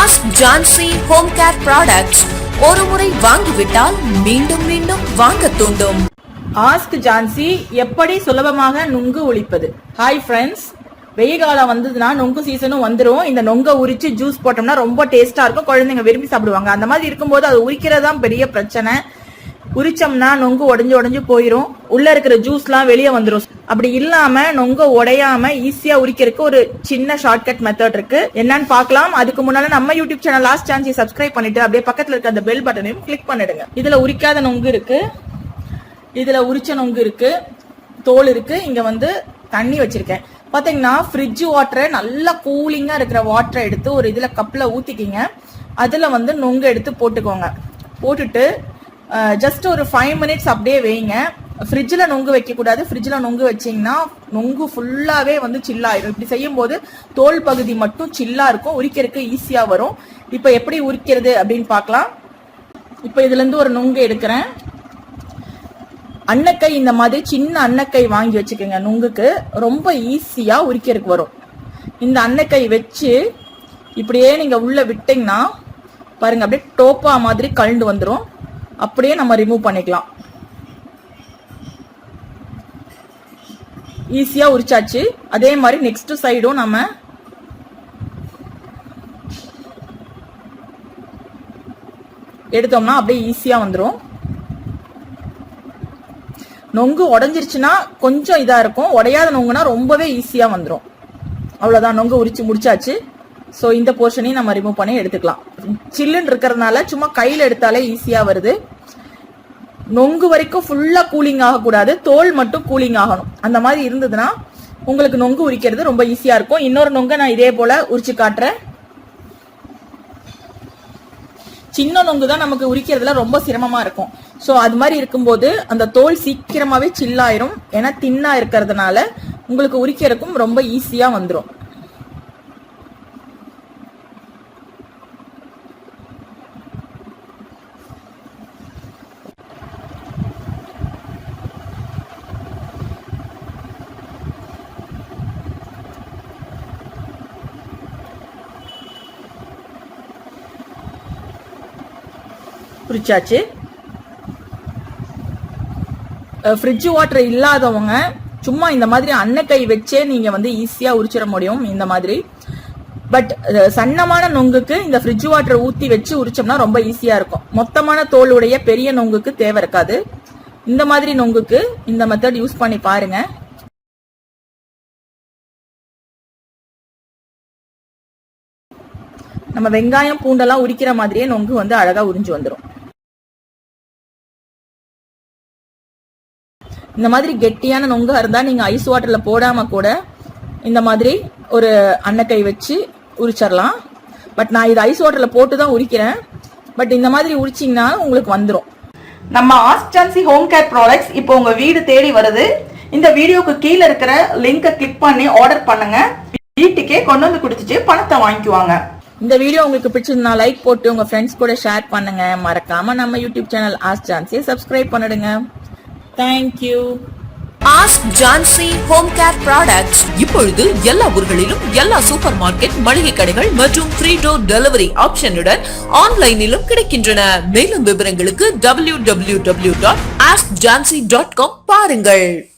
Ask Jansi home care products ஒரு முறை வாங்கிவிட்டால் மீண்டும் மீண்டும் வாங்க தூண்டும். ஆஸ்க் ஜான்சி எப்படி சுலபமாக நுங்கு ஒழிப்பது? ஹாய் ஃப்ரெண்ட்ஸ் வெயில் காலம் வந்ததுன்னா நொங்கு சீசனும் வந்துடும் இந்த நொங்க உரிச்சு ஜூஸ் போட்டோம்னா ரொம்ப டேஸ்டா இருக்கும். குழந்தைங்க விரும்பி சாப்பிடுவாங்க. அந்த மாதிரி இருக்கும்போது அது உரிக்கிறது தான் பெரிய பிரச்சனை. உரிச்சோம்னா நொங்கு உடஞ்சு உடஞ்சு போயிரும். உள்ள இருக்கிற ஜூஸ்லாம் வெளியே வந்துடும் அப்படி இல்லாம நொங்க உடையாம ஈஸியா உரிக்கிறதுக்கு ஒரு சின்ன ஷார்ட்கட் மெத்தட் இருக்கு. என்னன்னு பார்க்கலாம். அதுக்கு முன்னால நம்ம YouTube channel last chance subscribe பண்ணிட்டு அப்படியே பக்கத்துல இருக்க அந்த பெல் பட்டனையும் கிளிக் பண்ணிடுங்க. இதுல உரிக்காத நொங்கு இருக்கு. இதுல உரிச்ச நொங்கு இருக்கு. தோல் இருக்கு. இங்க வந்து தண்ணி வச்சிருக்கேன். பாத்தீங்கன்னா ஃப்ரிட்ஜ் வாட்டரை நல்லா கூலிங்கா இருக்கிற வாட்டரை எடுத்து ஒரு இதுல கப்ல ஊத்திக்கிங்க. அதுல வந்து நொங்கு எடுத்து போட்டுக்கோங்க. போட்டுட்டு ஜஸ்ட் ஒரு ஃபைவ் மினிட்ஸ் அப்படியே வைங்க. ஃப்ரிட்ஜில் நொங்கு வைக்கக்கூடாது. ஃப்ரிட்ஜில் நொங்கு வச்சீங்கன்னா நொங்கு ஃபுல்லாகவே வந்து சில்லாயிரும் இப்படி செய்யும்போது தோல் பகுதி மட்டும் சில்லாக இருக்கும். உரிக்கிறதுக்கு ஈஸியாக வரும். இப்போ எப்படி உரிக்கிறது அப்படின்னு பார்க்கலாம். இப்போ இதுலேருந்து ஒரு நொங்கு எடுக்கிறேன். அன்னக்கை இந்த மாதிரி சின்ன அன்னக்கை வாங்கி வச்சுக்கோங்க நுங்குக்கு. ரொம்ப ஈஸியாக உரிக்கிறதுக்கு வரும். இந்த அன்னக்கை வச்சு இப்படியே நீங்கள் உள்ளே விட்டிங்கன்னா பாருங்க அப்படியே டோப்பா மாதிரி கழண்டு வந்துடும் அப்படியே நம்ம ரிமூவ் பண்ணிக்கலாம். ஈஸியாக உரிச்சாச்சு. அதே மாதிரி நெக்ஸ்ட் சைடும் நம்ம எடுத்தோம்னா அப்படியே ஈஸியாக வந்துடும் நொங்கு உடஞ்சிருச்சுன்னா கொஞ்சம் இதாக இருக்கும். உடையாத நொங்குனா ரொம்பவே ஈஸியாக வந்துடும் அவ்வளோதான் நொங்கு உரிச்சு முடிச்சாச்சு. ஸோ இந்த போர்ஷனையும் நம்ம ரிமூவ் பண்ணி எடுத்துக்கலாம். சில்லுன்னு இருக்கிறதுனால சும்மா கையில் எடுத்தாலே ஈஸியாக வருது. நொங்கு வரைக்கும் ஃபுல்லாக கூலிங் ஆகக்கூடாது. தோல் மட்டும் கூலிங் ஆகணும். அந்த மாதிரி இருந்ததுன்னா உங்களுக்கு நொங்கு உரிக்கிறது ரொம்ப ஈஸியாக இருக்கும். இன்னொரு நொங்கை நான் இதே போல் உரிச்சு காட்டுறேன். சின்ன நொங்கு தான் நமக்கு உரிக்கிறதுல ரொம்ப சிரமமாக இருக்கும். ஸோ அது மாதிரி இருக்கும்போது அந்த தோல் சீக்கிரமாகவே சில்லாயிரும் ஏன்னா தின்னாக இருக்கிறதுனால உங்களுக்கு உரிக்கிறதுக்கும் ரொம்ப ஈஸியாக வந்துடும் உரிச்சாச்சு ஃப்ரிட்ஜ் வாட்டர் இல்லாதவங்க சும்மா இந்த மாதிரி அன்னக்கை வச்சே நீங்கள் வந்து ஈஸியாக உரிச்சிட முடியும் இந்த மாதிரி. பட் சன்னமான நொங்குக்கு இந்த ஃப்ரிட்ஜ் வாட்டர் ஊற்றி வச்சு உரிச்சோம்னா ரொம்ப ஈஸியாக இருக்கும். மொத்தமான தோலுடைய பெரிய நொங்குக்கு தேவை இருக்காது. இந்த மாதிரி நொங்குக்கு இந்த மெத்தட் யூஸ் பண்ணி பாருங்கள் நம்ம வெங்காயம் பூண்டெல்லாம் உரிக்கிற மாதிரியே நொங்கு வந்து அழகாக உறிஞ்சு வந்துடும் இந்த மாதிரி கெட்டியான நொங்கா இருந்தா நீங்க ஐஸ் வாட்டர்ல போடாம கூட இந்த மாதிரி ஒரு அன்னக்கை வச்சு உரிச்சிடலாம் பட் நான் இது ஐஸ் வாட்டர்ல போட்டு தான் உரிக்கிறேன். பட் இந்த மாதிரி உரிச்சிங்கன்னா உங்களுக்கு வந்துடும் நம்ம ஆஸ்டான்சி ஹோம் கேர் ப்ராடக்ட்ஸ் இப்போ உங்க வீடு தேடி வருது. இந்த வீடியோக்கு கீழே இருக்கிற லிங்கை கிளிக் பண்ணி ஆர்டர் பண்ணுங்க. வீட்டுக்கே கொண்டு வந்து கொடுத்துட்டு பணத்தை வாங்கிக்குவாங்க. இந்த வீடியோ உங்களுக்கு பிடிச்சிருந்தா லைக் போட்டு உங்க ஃப்ரெண்ட்ஸ் கூட ஷேர் பண்ணுங்க. மறக்காம நம்ம யூடியூப் சேனல் ஆஸ்டான்சியை சப்ஸ்கிரைப் பண்ணிடுங்க. Thank you ask Jansi home care products இப்பொழுது எல்லா ஊர்களிலும் எல்லா சூப்பர் மார்க்கெட் மளிகை கடைகள் மற்றும் ஃப்ரீ டோர் டெலிவரி ஆப்ஷனுடன் ஆன்லைனிலும் கிடைக்கின்றன. மேலும் விவரங்களுக்கு W W W dot ask Jansi dot com பாருங்கள்.